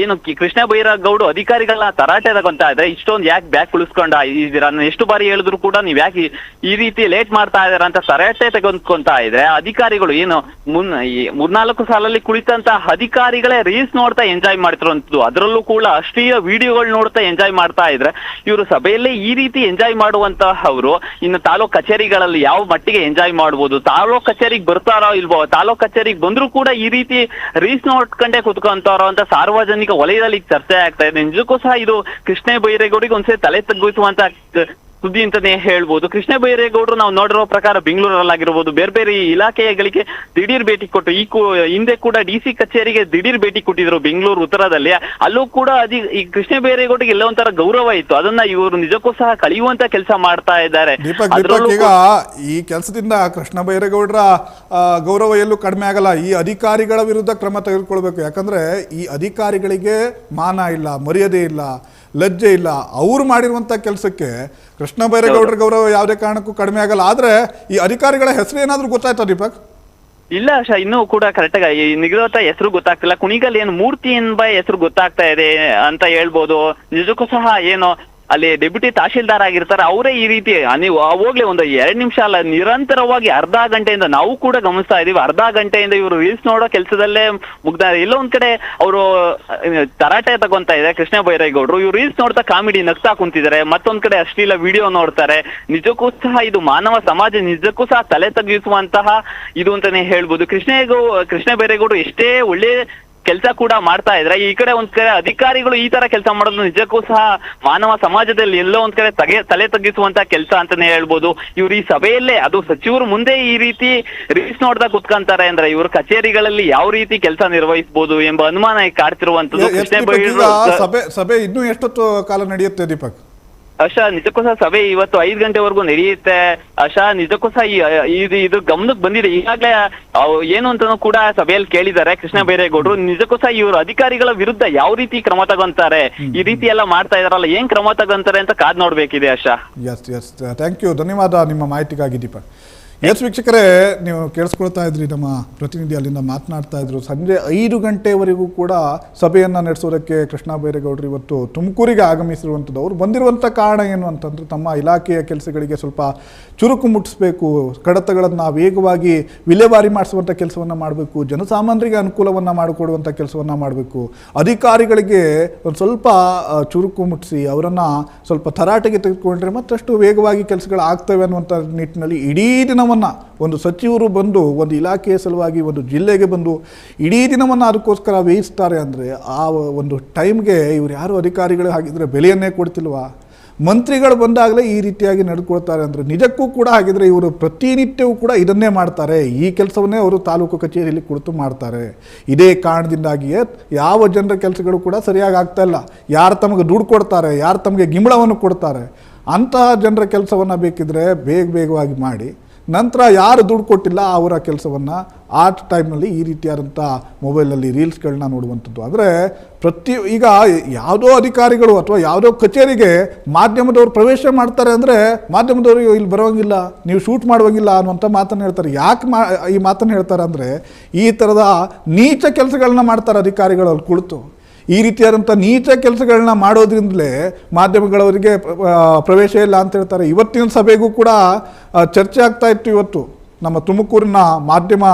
ಏನು ಕೃಷ್ಣ ಬೈರಗೌಡು ಅಧಿಕಾರಿಗಳ ತರಾಟೆ ತಗೊಂತ ಇದ್ರೆ ಇಷ್ಟೊಂದು ಯಾಕೆ ಬ್ಯಾಗ್ ಉಳಿಸ್ಕೊಂಡ ಇದ್ದೀರಾ? ಎಷ್ಟು ಬಾರಿ ಹೇಳಿದ್ರು ಕೂಡ ನೀವು ಯಾಕೆ ಈ- ರೀತಿ ಲೇಟ್ ಮಾಡ್ತಾ ಇದಾರ ಅಂತ ತರಾಟೆ ತೆಗೆದುಕೊಂತ ಇದ್ರೆ, ಅಧಿಕಾರಿಗಳು ಏನು, ಮುನ್ ಮೂರ್ನಾಲ್ಕು ಸಾಲಲ್ಲಿ ಕುಳಿತಂತ ಅಧಿಕಾರಿಗಳೇ ರೀಲ್ಸ್ ನೋಡ್ತಾ ಎಂಜಾಯ್ ಮಾಡ್ತಿರುವಂತದ್ದು ಅದರಲ್ಲೂ ಕೂಡ ಅಶ್ಲೀಲ ವಿಡಿಯೋಗಳು ನೋಡ್ತಾ ಎಂಜಾಯ್ ಮಾಡ್ತಾ ಇದ್ರೆ ಇವರು ಸಭೆಯಲ್ಲೇ ಈ ರೀತಿ ಎಂಜಾಯ್ ಮಾಡುವಂತಹ ಅವರು ಇನ್ನು ತಾಲೂಕ್ ಕಚೇರಿಗಳಲ್ಲಿ ಯಾವ ಮಟ್ಟಿಗೆ ಎಂಜಾಯ್ ಮಾಡ್ಬೋದು, ತಾಲೂಕ್ ಕಚೇರಿಗೆ ಬರ್ತಾರೋ ಇಲ್ವೋ, ತಾಲೂಕ್ ಕಚೇರಿಗೆ ಬಂದ್ರು ಕೂಡ ಈ ರೀತಿ ರೀಲ್ಸ್ ನೋಡ್ಕೊಂಡೇ ಕುತ್ಕೊಂತಾರೋ ಅಂತ ಸಾರ್ವಜನಿಕ ವಲಯದಲ್ಲಿ ಚರ್ಚೆ ಆಗ್ತಾ ಇದೆ. ನಿಜಕ್ಕೂ ಸಹ ಇದು ಕೃಷ್ಣ ಬೈರೇಗೌಡಿಗೆ ಒಂದ್ಸರಿ ತಲೆ ತಗ್ಗಿಸುವಂತ ಸುದ್ದಿ ಅಂತಾನೆ ಹೇಳ್ಬೋದು. ಕೃಷ್ಣ ಬೈರೇಗೌಡರು ನಾವು ನೋಡಿರೋ ಪ್ರಕಾರ ಬೆಂಗಳೂರಲ್ಲಾಗಿರ್ಬೋದು. ಬೇರೆ ಬೇರೆ ಇಲಾಖೆಗಳಿಗೆ ದಿಢೀರ್ ಭೇಟಿ ಕೊಟ್ಟು ಈ ಹಿಂದೆ ಕೂಡ ಡಿ ಸಿ ಕಚೇರಿಗೆ ದಿಢೀರ್ ಭೇಟಿ ಕೊಟ್ಟಿದ್ರು ಬೆಂಗಳೂರು ಉತ್ತರದಲ್ಲಿ. ಅಲ್ಲೂ ಕೂಡ ಅದಿ ಈ ಕೃಷ್ಣ ಬೈರೇಗೌಡರಿಗೆ ಎಲ್ಲ ಒಂಥರ ಗೌರವ ಇತ್ತು. ಅದನ್ನ ಇವರು ನಿಜಕ್ಕೂ ಸಹ ಕಳೆಯುವಂತ ಕೆಲಸ ಮಾಡ್ತಾ ಇದ್ದಾರೆ. ಈಗ ಈ ಕೆಲಸದಿಂದ ಕೃಷ್ಣ ಬೈರೇಗೌಡರ ಗೌರವ ಎಲ್ಲೂ ಕಡಿಮೆ ಆಗಲ್ಲ. ಈ ಅಧಿಕಾರಿಗಳ ವಿರುದ್ಧ ಕ್ರಮ ತೆಗೆದುಕೊಳ್ಬೇಕು. ಯಾಕಂದ್ರೆ ಈ ಅಧಿಕಾರಿಗಳಿಗೆ ಮಾನ ಇಲ್ಲ ಮರ್ಯಾದೆ ಇಲ್ಲ. ಲಜ್ಜೆ ಇಲ್ಲ. ಅವ್ರು ಮಾಡಿರುವಂತ ಕೆಲಸಕ್ಕೆ ಕೃಷ್ಣ ಬೈರೇಗೌಡರ ಗೌರವ ಯಾವುದೇ ಕಾರಣಕ್ಕೂ ಕಡಿಮೆ ಆಗಲ್ಲ. ಆದರೆ ಈ ಅಧಿಕಾರಿಗಳ ಹೆಸರು ಏನಾದರೂ ಗೊತ್ತಾಯ್ತಾ ದೀಪಕ್? ಇಲ್ಲ ಆಶಾ ಇನ್ನೂ ಕೂಡ ಕರೆಕ್ಟ್ ಆಗಿ ಈ ನಿಗದಿತ ಹೆಸರು ಗೊತ್ತಾಗ್ತಿಲ್ಲ. ಕುಣಿಗಲ್ ಏನು ಮೂರ್ತಿ ಎಂಬ ಹೆಸರು ಗೊತ್ತಾಗ್ತಾ ಇದೆ ಅಂತ ಹೇಳ್ಬೋದು. ನಿಜಕ್ಕೂ ಸಹ ಏನು ಅಲ್ಲಿ ಡೆಪ್ಯೂಟಿ ತಹಶೀಲ್ದಾರ್ ಆಗಿರ್ತಾರೆ, ಅವರೇ ಈ ರೀತಿ ನೀವು ಹೋಗ್ಲಿ ಒಂದು ಎರಡು ನಿಮಿಷ ಅಲ್ಲ, ನಿರಂತರವಾಗಿ ಅರ್ಧ ಗಂಟೆಯಿಂದ ನಾವು ಕೂಡ ಗಮನಿಸ್ತಾ ಇದೀವಿ ಅರ್ಧ ಗಂಟೆಯಿಂದ ಇವರು ರೀಲ್ಸ್ ನೋಡೋ ಕೆಲಸದಲ್ಲೇ ಮುಗ್ದ ಎಲ್ಲೋ ಒಂದ್ ಕಡೆ ಅವರು ತರಾಟೆ ತಗೊಂತ ಇದೆ ಕೃಷ್ಣ ಬೈರೇಗೌಡರು. ಇವ್ರು ರೀಲ್ಸ್ ನೋಡ್ತಾ ಕಾಮಿಡಿ ನಗ್ತಾ ಕುಂತಿದ್ದಾರೆ. ಮತ್ತೊಂದ್ ಕಡೆ ಅಶ್ಲೀಲ ವಿಡಿಯೋ ನೋಡ್ತಾರೆ. ನಿಜಕ್ಕೂ ಸಹ ಇದು ಮಾನವ ಸಮಾಜ, ನಿಜಕ್ಕೂ ಸಹ ತಲೆ ತಗ್ಗಿಸುವಂತಹ ಇದು ಅಂತಾನೆ ಹೇಳ್ಬೋದು. ಕೃಷ್ಣೇಗೌ, ಕೃಷ್ಣ ಬೈರೇಗೌಡರು ಎಷ್ಟೇ ಒಳ್ಳೆ ಕೆಲಸ ಕೂಡ ಮಾಡ್ತಾ ಇದ್ರೆ ಈ ಕಡೆ ಒಂದ್ ಕಡೆ ಅಧಿಕಾರಿಗಳು ಈ ತರ ಕೆಲಸ ಮಾಡೋದು ನಿಜಕ್ಕೂ ಸಹ ಮಾನವ ಸಮಾಜದಲ್ಲಿ ಎಲ್ಲೋ ಒಂದ್ ಕಡೆ ತಗೆ ತಲೆ ತಗ್ಗಿಸುವಂತ ಕೆಲಸ ಅಂತಾನೆ ಹೇಳ್ಬೋದು. ಇವ್ರು ಈ ಸಭೆಯಲ್ಲೇ ಅದು ಸಚಿವರು ಮುಂದೆ ಈ ರೀತಿ ರೀಲ್ಸ್ ನೋಡ್ದಾಗ ಕುತ್ಕೊಂತಾರೆ ಅಂದ್ರೆ ಇವ್ರ ಕಚೇರಿಗಳಲ್ಲಿ ಯಾವ ರೀತಿ ಕೆಲಸ ನಿರ್ವಹಿಸಬಹುದು ಎಂಬ ಅನುಮಾನ ಕಾಡ್ತಿರುವಂತದ್ದು ಸಭೆ ಸಭೆ ಇನ್ನೂ ಎಷ್ಟೊತ್ತು ಕಾಲ ನಡೆಯುತ್ತೆ ದೀಪಕ್? ಅಶಾ ನಿಜಕ್ಕೂ ಸಹ ಸಭೆ ಇವತ್ತು ಐದು ಗಂಟೆವರೆಗೂ ನಡೆಯುತ್ತೆ. ಅಶಾ ನಿಜಕ್ಕೂ ಸಹ ಇದು ಇದು ಗಮನಕ್ಕೆ ಬಂದಿದೆ. ಈಗಾಗಲೇ ಏನು ಅಂತ ಕೂಡ ಸಭೆಯಲ್ಲಿ ಕೇಳಿದ್ದಾರೆ. ಕೃಷ್ಣ ಬೈರೇಗೌಡರು ನಿಜಕ್ಕೂ ಸಹ ಇವರು ಅಧಿಕಾರಿಗಳ ವಿರುದ್ಧ ಯಾವ ರೀತಿ ಕ್ರಮ ತಗೊಂತಾರೆ? ಈ ರೀತಿ ಎಲ್ಲ ಮಾಡ್ತಾ ಇದಾರಲ್ಲ ಏನ್ ಕ್ರಮ ತಗೊಂತಾರೆ ಅಂತ ಕಾದ್ ನೋಡ್ಬೇಕಿದೆ Asha. Yes yes thank you ಧನ್ಯವಾದ ನಿಮ್ಮ ಮಾಹಿತಿಗಾಗಿ ದೀಪಕ್. ಎಸ್ ವೀಕ್ಷಕರೇ, ನೀವು ಕೇಳಿಸ್ಕೊಳ್ತಾ ಇದ್ರಿ, ನಮ್ಮ ಪ್ರತಿನಿಧಿ ಅಲ್ಲಿಂದ ಮಾತನಾಡ್ತಾ ಇದ್ರು. ಸಂಜೆ ಐದು ಗಂಟೆವರೆಗೂ ಕೂಡ ಸಭೆಯನ್ನು ನಡೆಸೋದಕ್ಕೆ ಕೃಷ್ಣ ಬೈರೇಗೌಡರು ಇವತ್ತು ತುಮಕೂರಿಗೆ ಆಗಮಿಸಿರುವಂಥದ್ದು ಅವರು ಬಂದಿರುವಂಥ ಕಾರಣ ಏನು ಅಂತಂದ್ರೆ, ತಮ್ಮ ಇಲಾಖೆಯ ಕೆಲಸಗಳಿಗೆ ಸ್ವಲ್ಪ ಚುರುಕು ಮುಟ್ಟಿಸ್ಬೇಕು, ಕಡತಗಳನ್ನು ವೇಗವಾಗಿ ವಿಲೇವಾರಿ ಮಾಡಿಸುವಂಥ ಕೆಲಸವನ್ನು ಮಾಡಬೇಕು, ಜನಸಾಮಾನ್ಯರಿಗೆ ಅನುಕೂಲವನ್ನು ಮಾಡಿಕೊಡುವಂಥ ಕೆಲಸವನ್ನು ಮಾಡಬೇಕು. ಅಧಿಕಾರಿಗಳಿಗೆ ಒಂದು ಸ್ವಲ್ಪ ಚುರುಕು ಮುಟ್ಟಿಸಿ, ಅವರನ್ನು ಸ್ವಲ್ಪ ತರಾಟೆಗೆ ತೆಗೆದುಕೊಂಡ್ರೆ ಮತ್ತಷ್ಟು ವೇಗವಾಗಿ ಕೆಲಸಗಳು ಆಗ್ತವೆ ಅನ್ನುವಂಥ ನಿಟ್ಟಿನಲ್ಲಿ ಇಡೀ ದಿನವನ್ನು ಒಂದು ಸಚಿವರು ಬಂದು ಒಂದು ಇಲಾಖೆಯ ಸಲುವಾಗಿ ಒಂದು ಜಿಲ್ಲೆಗೆ ಬಂದು ಇಡೀ ದಿನವನ್ನು ಅದಕ್ಕೋಸ್ಕರ ವ್ಯಯಿಸ್ತಾರೆ ಅಂದರೆ ಆ ಒಂದು ಟೈಮ್ಗೆ ಇವ್ರು ಯಾರು ಅಧಿಕಾರಿಗಳು ಹಾಗಿದ್ರೆ ಬೆಲೆಯನ್ನೇ ಕೊಡ್ತಿಲ್ವಾ? ಮಂತ್ರಿಗಳು ಬಂದಾಗಲೇ ಈ ರೀತಿಯಾಗಿ ನಡೆದುಕೊಳ್ತಾರೆ ಅಂದರೆ ನಿಜಕ್ಕೂ ಕೂಡ ಹಾಗಿದ್ರೆ ಇವರು ಪ್ರತಿನಿತ್ಯವೂ ಕೂಡ ಇದನ್ನೇ ಮಾಡ್ತಾರೆ. ಈ ಕೆಲಸವನ್ನೇ ಅವರು ತಾಲೂಕು ಕಚೇರಿಯಲ್ಲಿ ಕುಳಿತು ಮಾಡ್ತಾರೆ. ಇದೇ ಕಾರಣದಿಂದಾಗಿಯೇ ಯಾವ ಜನರ ಕೆಲಸಗಳು ಕೂಡ ಸರಿಯಾಗಿ ಆಗ್ತಾ ಇಲ್ಲ. ಯಾರು ತಮಗೆ ದುಡ್ಡು ಕೊಡ್ತಾರೆ, ಯಾರು ತಮಗೆ ಗಿಂಬಳವನ್ನು ಕೊಡ್ತಾರೆ, ಅಂತಹ ಜನರ ಕೆಲಸವನ್ನು ಬೇಕಿದ್ರೆ ಬೇಗ ಬೇಗವಾಗಿ ಮಾಡಿ. ನಂತರ ಯಾರು ದುಡ್ಡು ಕೊಟ್ಟಿಲ್ಲ ಅವರ ಕೆಲಸವನ್ನು ಆ ಟೈಮ್ನಲ್ಲಿ ಈ ರೀತಿಯಾದಂಥ ಮೊಬೈಲಲ್ಲಿ ರೀಲ್ಸ್ಗಳನ್ನ ನೋಡುವಂಥದ್ದು. ಆದರೆ ಪ್ರತಿ ಈಗ ಯಾವುದೋ ಅಧಿಕಾರಿಗಳು ಅಥವಾ ಯಾವುದೋ ಕಚೇರಿಗೆ ಮಾಧ್ಯಮದವರು ಪ್ರವೇಶ ಮಾಡ್ತಾರೆ ಅಂದರೆ ಮಾಧ್ಯಮದವರು ಇಲ್ಲಿ ಬರೋಂಗಿಲ್ಲ, ನೀವು ಶೂಟ್ ಮಾಡುವಂಗಿಲ್ಲ ಅನ್ನುವಂಥ ಮಾತನ್ನು ಹೇಳ್ತಾರೆ. ಯಾಕೆ ಮಾ ಈ ಮಾತನ್ನು ಹೇಳ್ತಾರೆ ಅಂದರೆ ಈ ಥರದ ನೀಚ ಕೆಲಸಗಳನ್ನ ಮಾಡ್ತಾರೆ ಅಧಿಕಾರಿಗಳು ಅಲ್ಲಿ ಕುಳಿತು. ಈ ರೀತಿಯಾದಂಥ ನೀಚ ಕೆಲಸಗಳನ್ನ ಮಾಡೋದ್ರಿಂದಲೇ ಮಾಧ್ಯಮಗಳವರಿಗೆ ಪ್ರವೇಶ ಇಲ್ಲ ಅಂತ ಹೇಳ್ತಾರೆ. ಇವತ್ತಿನ ಸಭೆಗೂ ಕೂಡ ಚರ್ಚೆ ಆಗ್ತಾ ಇತ್ತು ಇವತ್ತು. ನಮ್ಮ ತುಮಕೂರಿನ ಮಾಧ್ಯಮ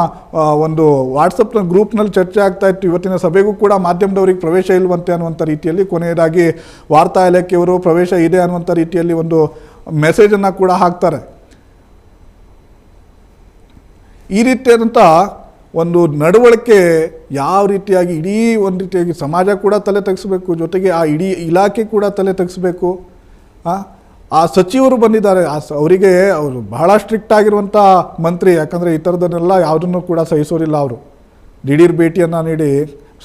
ಒಂದು ವಾಟ್ಸಪ್ನ ಗ್ರೂಪ್ನಲ್ಲಿ ಚರ್ಚೆ ಆಗ್ತಾ ಇತ್ತು. ಇವತ್ತಿನ ಸಭೆಗೂ ಕೂಡ ಮಾಧ್ಯಮದವರಿಗೆ ಪ್ರವೇಶ ಇಲ್ವಂತೆ ಅನ್ನುವಂಥ ರೀತಿಯಲ್ಲಿ, ಕೊನೆಯದಾಗಿ ವಾರ್ತಾ ಇಲಾಖೆಯವರು ಪ್ರವೇಶ ಇದೆ ಅನ್ನುವಂಥ ರೀತಿಯಲ್ಲಿ ಒಂದು ಮೆಸೇಜನ್ನು ಕೂಡ ಹಾಕ್ತಾರೆ. ಈ ರೀತಿಯಾದಂಥ ಒಂದು ನಡವಳಿಕೆ ಯಾವ ರೀತಿಯಾಗಿ ಇಡೀ ಒಂದು ರೀತಿಯಾಗಿ ಸಮಾಜ ಕೂಡ ತಲೆ ತಗ್ಸ್ಬೇಕು, ಜೊತೆಗೆ ಆ ಇಡೀ ಇಲಾಖೆ ಕೂಡ ತಲೆ ತಗ್ಸ್ಬೇಕು, ಆ ಸಚಿವರು ಬಂದಿದ್ದಾರೆ. ಆ ಅವರಿಗೆ ಅವರು ಬಹಳ ಸ್ಟ್ರಿಕ್ಟ್ ಆಗಿರುವಂಥ ಮಂತ್ರಿ, ಯಾಕಂದರೆ ಈ ಥರದನ್ನೆಲ್ಲ ಯಾವುದನ್ನು ಕೂಡ ಸಹಿಸೋರಿಲ್ಲ ಅವರು. ದಿಢೀರ್ ಭೇಟಿಯನ್ನು ನೀಡಿ,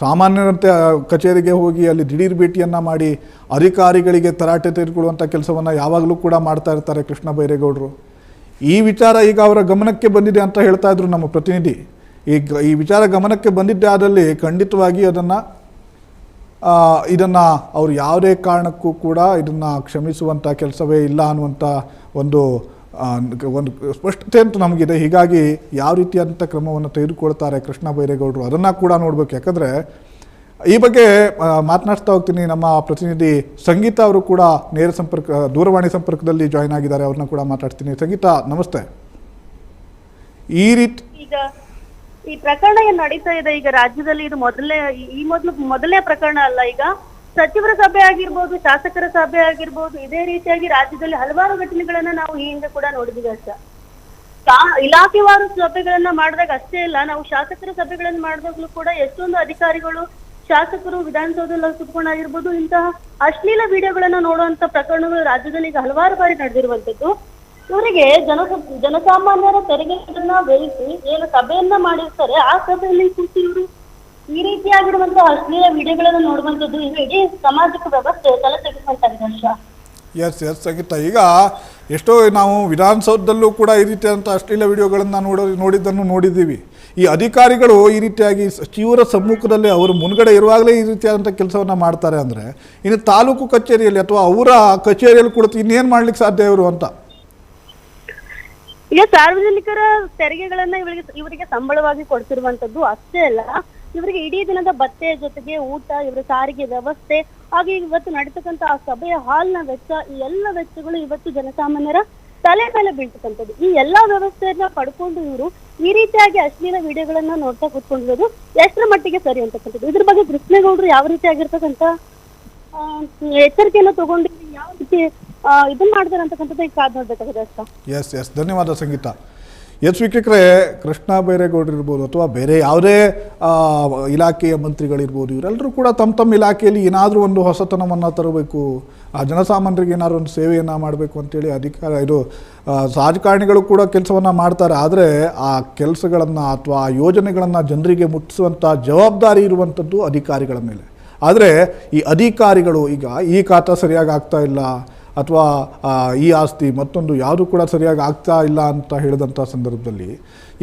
ಸಾಮಾನ್ಯರಂತೆ ಕಚೇರಿಗೆ ಹೋಗಿ ಅಲ್ಲಿ ದಿಢೀರ್ ಭೇಟಿಯನ್ನು ಮಾಡಿ, ಅಧಿಕಾರಿಗಳಿಗೆ ತರಾಟೆ ತೆಗೆದುಕೊಳ್ಳುವಂಥ ಕೆಲಸವನ್ನು ಯಾವಾಗಲೂ ಕೂಡ ಮಾಡ್ತಾ ಇರ್ತಾರೆ ಕೃಷ್ಣ ಬೈರೇಗೌಡರು. ಈ ವಿಚಾರ ಈಗ ಅವರ ಗಮನಕ್ಕೆ ಬಂದಿದೆ ಅಂತ ಹೇಳ್ತಾ ಇದ್ರು ನಮ್ಮ ಪ್ರತಿನಿಧಿ. ಈ ಈ ವಿಚಾರ ಗಮನಕ್ಕೆ ಬಂದಿದ್ದೇ ಆದಲ್ಲಿ ಖಂಡಿತವಾಗಿ ಅದನ್ನು ಇದನ್ನು ಅವರು ಯಾವುದೇ ಕಾರಣಕ್ಕೂ ಕೂಡ ಇದನ್ನು ಕ್ಷಮಿಸುವಂಥ ಕೆಲಸವೇ ಇಲ್ಲ ಅನ್ನುವಂಥ ಒಂದು ಒಂದು ಸ್ಪಷ್ಟತೆ ಅಂತೂ ನಮಗಿದೆ. ಹೀಗಾಗಿ ಯಾವ ರೀತಿಯಾದಂಥ ಕ್ರಮವನ್ನು ತೆಗೆದುಕೊಳ್ತಾರೆ ಕೃಷ್ಣ ಬೈರೇಗೌಡರು ಅದನ್ನು ಕೂಡ ನೋಡಬೇಕು. ಯಾಕಂದರೆ ಈ ಬಗ್ಗೆ ಮಾತನಾಡ್ತಾ ಹೋಗ್ತೀನಿ. ನಮ್ಮ ಪ್ರತಿನಿಧಿ ಸಂಗೀತ ಅವರು ಕೂಡ ನೇರ ಸಂಪರ್ಕ, ದೂರವಾಣಿ ಸಂಪರ್ಕದಲ್ಲಿ ಜಾಯ್ನ್ ಆಗಿದ್ದಾರೆ. ಅವ್ರನ್ನ ಕೂಡ ಮಾತಾಡ್ತೀನಿ. ಸಂಗೀತ, ನಮಸ್ತೆ. ಈ ರೀತಿ ಈ ಪ್ರಕರಣ ಏನ್ ನಡೀತಾ ಇದೆ? ಈಗ ರಾಜ್ಯದಲ್ಲಿ ಇದು ಮೊದಲನೇ ಈ- ಮೊದಲು ಮೊದಲನೇ ಪ್ರಕರಣ ಅಲ್ಲ ಈಗ. ಸಚಿವರ ಸಭೆ ಆಗಿರ್ಬೋದು, ಶಾಸಕರ ಸಭೆ ಆಗಿರ್ಬೋದು, ಇದೇ ರೀತಿಯಾಗಿ ರಾಜ್ಯದಲ್ಲಿ ಹಲವಾರು ಘಟನೆಗಳನ್ನ ನಾವು ಈ ಹಿಂದೆ ಕೂಡ ನೋಡಿದೀವಿ ಅಷ್ಟ. ಇಲಾಖೆವಾರು ಸಭೆಗಳನ್ನ ಮಾಡಿದಾಗ ಅಷ್ಟೇ ಇಲ್ಲ ನಾವು ಶಾಸಕರ ಸಭೆಗಳನ್ನ ಮಾಡಿದಾಗ್ಲೂ ಕೂಡ ಎಷ್ಟೊಂದು ಅಧಿಕಾರಿಗಳು, ಶಾಸಕರು, ವಿಧಾನಸೌಧದಲ್ಲಿ ಕುತ್ಕೊಂಡಾಗಿರ್ಬೋದು ಇಂತಹ ಅಶ್ಲೀಲ ವಿಡಿಯೋಗಳನ್ನ ನೋಡುವಂತ ಪ್ರಕರಣಗಳು ರಾಜ್ಯದಲ್ಲಿ ಈಗ ಹಲವಾರು ಬಾರಿ ನಡೆದಿರುವಂತದ್ದು. ಇವರಿಗೆ ಜನ ಜನಸಾಮಾನ್ಯರ ತೆರಿಗೆಗಳನ್ನ ವ್ಯಯಿಸಿ ಏನು ಸಭೆಯನ್ನ ಮಾಡಿರ್ತಾರೆ, ಆ ಸಭೆಯಲ್ಲಿ ಕೂತು ಇವರು ಈ ರೀತಿಯಾಗಿರುವಂತಹ ಅಶ್ಲೀಲ ವಿಡಿಯೋಗಳನ್ನು ನೋಡುವಂತದ್ದು ಇದು ಇಡೀ ಸಾಮಾಜಿಕ ವ್ಯವಸ್ಥೆ ತಲೆ ತೆಗೆದುಕೊಂಡ ಎಸ್ ಎಸ್ ಸಂಗೀತ ಈಗ ಎಷ್ಟೋ ನಾವು ವಿಧಾನಸೌಧದಲ್ಲೂ ಕೂಡ ಈ ರೀತಿಯಾದಂಥ ಅಶ್ಲೀಲ ವಿಡಿಯೋಗಳನ್ನು ನೋಡೋ, ನೋಡಿದ್ದನ್ನು ನೋಡಿದ್ದೀವಿ. ಈ ಅಧಿಕಾರಿಗಳು ಈ ರೀತಿಯಾಗಿ ಸಚಿವರ ಸಮ್ಮುಖದಲ್ಲಿ ಅವರು ಮುನ್ಗಡೆ ಇರುವಾಗಲೇ ಈ ರೀತಿಯಾದಂಥ ಕೆಲಸವನ್ನು ಮಾಡ್ತಾರೆ ಅಂದರೆ, ಇನ್ನು ತಾಲೂಕು ಕಚೇರಿಯಲ್ಲಿ ಅಥವಾ ಅವರ ಕಚೇರಿಯಲ್ಲಿ ಕುಳಿತು ಇನ್ನೇನು ಮಾಡ್ಲಿಕ್ಕೆ ಸಾಧ್ಯ ಇವರು ಅಂತ? ಈಗ ಸಾರ್ವಜನಿಕರ ತೆರಿಗೆಗಳನ್ನ ಇವರಿಗೆ ಇವರಿಗೆ ಸಂಬಳವಾಗಿ ಕೊಡ್ತಿರುವಂತದ್ದು ಅಷ್ಟೇ ಅಲ್ಲ, ಇವರಿಗೆ ಇಡೀ ದಿನದ ಭತ್ತೆ ಜೊತೆಗೆ ಊಟ, ಇವರ ಸಾರಿಗೆ ವ್ಯವಸ್ಥೆ, ಹಾಗೆ ಇವತ್ತು ನಡೀತಕ್ಕಂತ ಆ ಸಭೆಯ ಹಾಲ್ನ ವೆಚ್ಚ, ಈ ಎಲ್ಲ ವೆಚ್ಚಗಳು ಇವತ್ತು ಜನಸಾಮಾನ್ಯರ ತಲೆ ಮೇಲೆ ಬೀಳ್ತಕ್ಕಂಥದ್ದು. ಈ ಎಲ್ಲಾ ವ್ಯವಸ್ಥೆಯನ್ನ ಪಡ್ಕೊಂಡು ಇವರು ಈ ರೀತಿಯಾಗಿ ಅಶ್ಲೀಲ ವಿಡಿಯೋಗಳನ್ನ ನೋಡ್ತಾ ಕೂತ್ಕೊಂಡಿರೋದು ಎಷ್ಟರ ಮಟ್ಟಿಗೆ ಸರಿ ಅಂತಕ್ಕಂಥದ್ದು. ಇದ್ರ ಬಗ್ಗೆ ಕೃಷ್ಣೇಗೌಡರು ಯಾವ ರೀತಿ ಆಗಿರ್ತಕ್ಕಂಥ ಎಚ್ಚರಿಕೆಯನ್ನು ತಗೊಂಡು ಯಾವ ರೀತಿ ಇದನ್ನ ಕಾದ್ ಎಸ್ ಎಸ್ ಧನ್ಯವಾದ ಸಂಗೀತ. ಎಸ್ ವೀಕ್ಷಕರೇ ಕೃಷ್ಣ ಬೈರೇಗೌಡರಿರ್ಬೋದು ಅಥವಾ ಬೇರೆ ಯಾವುದೇ ಇಲಾಖೆಯ ಮಂತ್ರಿಗಳಿರ್ಬೋದು, ಇವರೆಲ್ಲರೂ ಕೂಡ ತಮ್ಮ ತಮ್ಮ ಇಲಾಖೆಯಲ್ಲಿ ಏನಾದರೂ ಒಂದು ಹೊಸತನವನ್ನು ತರಬೇಕು, ಆ ಜನಸಾಮಾನ್ಯರಿಗೆ ಏನಾದರೂ ಒಂದು ಸೇವೆಯನ್ನು ಮಾಡಬೇಕು ಅಂತೇಳಿ ಅಧಿಕಾರ, ಇದು ರಾಜಕಾರಣಿಗಳು ಕೂಡ ಕೆಲಸವನ್ನು ಮಾಡ್ತಾರೆ. ಆದರೆ ಆ ಕೆಲಸಗಳನ್ನು ಅಥವಾ ಆ ಯೋಜನೆಗಳನ್ನು ಜನರಿಗೆ ಮುಟ್ಟಿಸುವಂಥ ಜವಾಬ್ದಾರಿ ಇರುವಂಥದ್ದು ಅಧಿಕಾರಿಗಳ ಮೇಲೆ. ಆದರೆ ಈ ಅಧಿಕಾರಿಗಳು ಈಗ ಈ ಖಾತಾ ಸರಿಯಾಗಿ ಆಗ್ತಾ ಇಲ್ಲ ಅಥವಾ ಈ ಆಸ್ತಿ ಮತ್ತೊಂದು ಯಾವುದು ಕೂಡ ಸರಿಯಾಗಿ ಆಗ್ತಾ ಇಲ್ಲ ಅಂತ ಹೇಳಿದಂಥ ಸಂದರ್ಭದಲ್ಲಿ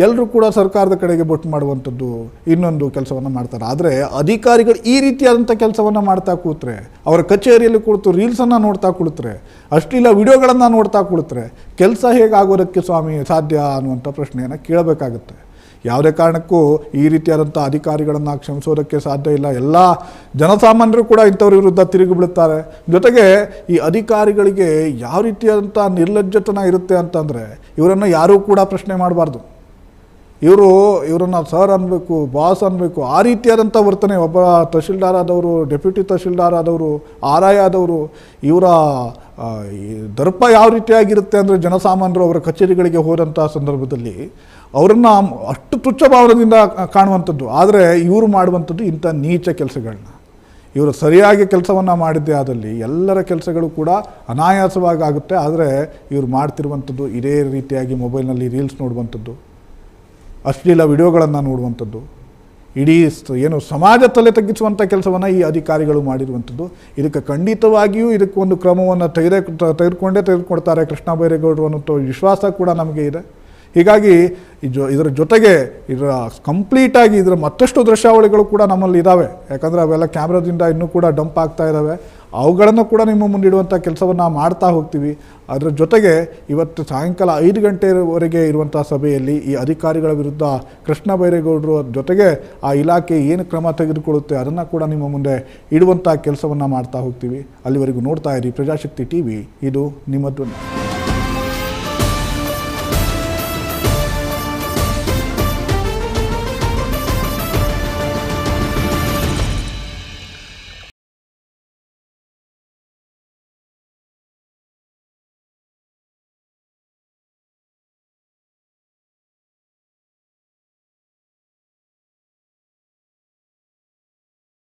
ಎಲ್ಲರೂ ಕೂಡ ಸರ್ಕಾರದ ಕಡೆಗೆ ಬೊಟ್ಟು ಮಾಡುವಂಥದ್ದು ಇನ್ನೊಂದು ಕೆಲಸವನ್ನು ಮಾಡ್ತಾರೆ. ಆದರೆ ಅಧಿಕಾರಿಗಳು ಈ ರೀತಿಯಾದಂಥ ಕೆಲಸವನ್ನು ಮಾಡ್ತಾ ಕೂತ್ರೆ, ಅವರ ಕಚೇರಿಯಲ್ಲಿ ಕುಳಿತು ರೀಲ್ಸನ್ನು ನೋಡ್ತಾ ಕುಳಿತರೆ ಅಷ್ಟಿಲ್ಲ ವಿಡಿಯೋಗಳನ್ನು ನೋಡ್ತಾ ಕುಳಿತರೆ, ಕೆಲಸ ಹೇಗಾಗೋದಕ್ಕೆ ಸ್ವಾಮಿ ಸಾಧ್ಯ ಅನ್ನುವಂಥ ಪ್ರಶ್ನೆಯನ್ನು ಕೇಳಬೇಕಾಗುತ್ತೆ. ಯಾವುದೇ ಕಾರಣಕ್ಕೂ ಈ ರೀತಿಯಾದಂಥ ಅಧಿಕಾರಿಗಳನ್ನು ಕ್ಷಮಿಸೋದಕ್ಕೆ ಸಾಧ್ಯ ಇಲ್ಲ. ಎಲ್ಲ ಜನಸಾಮಾನ್ಯರು ಕೂಡ ಇಂಥವ್ರ ವಿರುದ್ಧ ತಿರುಗಿ ಬೀಳುತ್ತಾರೆ. ಜೊತೆಗೆ ಈ ಅಧಿಕಾರಿಗಳಿಗೆ ಯಾವ ರೀತಿಯಾದಂಥ ನಿರ್ಲಜ್ಜತನ ಇರುತ್ತೆ ಅಂತಂದರೆ ಇವರನ್ನು ಯಾರೂ ಕೂಡ ಪ್ರಶ್ನೆ ಮಾಡಬಾರ್ದು. ಇವರು ಇವರನ್ನು ಸರ್ ಅನ್ನಬೇಕು ಬಾಸ್ ಅನ್ನಬೇಕು ಆ ರೀತಿಯಾದಂಥ ವರ್ತನೆ ಒಬ್ಬ ತಹಶೀಲ್ದಾರ್ ಆದವರು ಡೆಪ್ಯೂಟಿ ತಹಶೀಲ್ದಾರ್ ಆದವರು ಆರ್ ಐ ಆದವರು ಇವರ ದರ್ಪ ಯಾವ ರೀತಿಯಾಗಿರುತ್ತೆ ಅಂದರೆ ಜನಸಾಮಾನ್ಯರು ಅವರ ಕಚೇರಿಗಳಿಗೆ ಹೋದಂಥ ಸಂದರ್ಭದಲ್ಲಿ ಅವರನ್ನು ಅಷ್ಟು ತುಚ್ಛ ಭಾವನದಿಂದ ಕಾಣುವಂಥದ್ದು. ಆದರೆ ಇವರು ಮಾಡುವಂಥದ್ದು ಇಂಥ ನೀಚ ಕೆಲಸಗಳನ್ನ ಇವರು ಸರಿಯಾಗಿ ಕೆಲಸವನ್ನು ಮಾಡಿದ್ದೇ ಆದಲ್ಲಿ ಎಲ್ಲರ ಕೆಲಸಗಳು ಕೂಡ ಅನಾಯಾಸವಾಗಿ ಆಗುತ್ತೆ. ಆದರೆ ಇವರು ಮಾಡ್ತಿರುವಂಥದ್ದು ಇದೇ ರೀತಿಯಾಗಿ ಮೊಬೈಲ್ನಲ್ಲಿ ರೀಲ್ಸ್ ನೋಡುವಂಥದ್ದು. ಅಶ್ಲೀಲ ವಿಡಿಯೋಗಳನ್ನು ನೋಡುವಂಥದ್ದು. ಇಡೀ ಏನು ಸಮಾಜ ತಲೆ ತಗ್ಗಿಸುವಂಥ ಕೆಲಸವನ್ನು ಈ ಅಧಿಕಾರಿಗಳು ಮಾಡಿರುವಂಥದ್ದು. ಇದಕ್ಕೆ ಖಂಡಿತವಾಗಿಯೂ ಇದಕ್ಕೊಂದು ಕ್ರಮವನ್ನು ತೆಗೆದೇ ತೆಗೆದುಕೊಂಡೇ ತೆಗೆದುಕೊಡ್ತಾರೆ ಕೃಷ್ಣ ಬೈರೇಗೌಡರು ಅನ್ನೋ ವಿಶ್ವಾಸ ಕೂಡ ನಮಗೆ ಇದೆ. ಹೀಗಾಗಿ ಇದರ ಜೊತೆಗೆ ಇದರ ಕಂಪ್ಲೀಟಾಗಿ ಇದರ ಮತ್ತಷ್ಟು ದೃಶ್ಯಾವಳಿಗಳು ಕೂಡ ನಮ್ಮಲ್ಲಿ ಇದ್ದಾವೆ ಯಾಕಂದರೆ ಅವೆಲ್ಲ ಕ್ಯಾಮ್ರಾದಿಂದ ಇನ್ನೂ ಕೂಡ ಡಂಪ್ ಆಗ್ತಾ ಇದ್ದಾವೆ ಅವುಗಳನ್ನು ಕೂಡ ನಿಮ್ಮ ಮುಂದಿಡುವಂಥ ಕೆಲಸವನ್ನು ಮಾಡ್ತಾ ಹೋಗ್ತೀವಿ. ಅದರ ಜೊತೆಗೆ ಇವತ್ತು ಸಾಯಂಕಾಲ ಐದು ಗಂಟೆವರೆಗೆ ಇರುವಂಥ ಸಭೆಯಲ್ಲಿ ಈ ಅಧಿಕಾರಿಗಳ ವಿರುದ್ಧ ಕೃಷ್ಣ ಬೈರೇಗೌಡರು ಜೊತೆಗೆ ಆ ಇಲಾಖೆ ಏನು ಕ್ರಮ ತೆಗೆದುಕೊಳ್ಳುತ್ತೆ ಅದನ್ನು ಕೂಡ ನಿಮ್ಮ ಮುಂದೆ ಇಡುವಂಥ ಕೆಲಸವನ್ನು ಮಾಡ್ತಾ ಹೋಗ್ತೀವಿ. ಅಲ್ಲಿವರೆಗೂ ನೋಡ್ತಾ ಇರಿ ಪ್ರಜಾಶಕ್ತಿ ಟಿ ವಿ ಇದು ನಿಮ್ಮ ಧ್ವನಿ.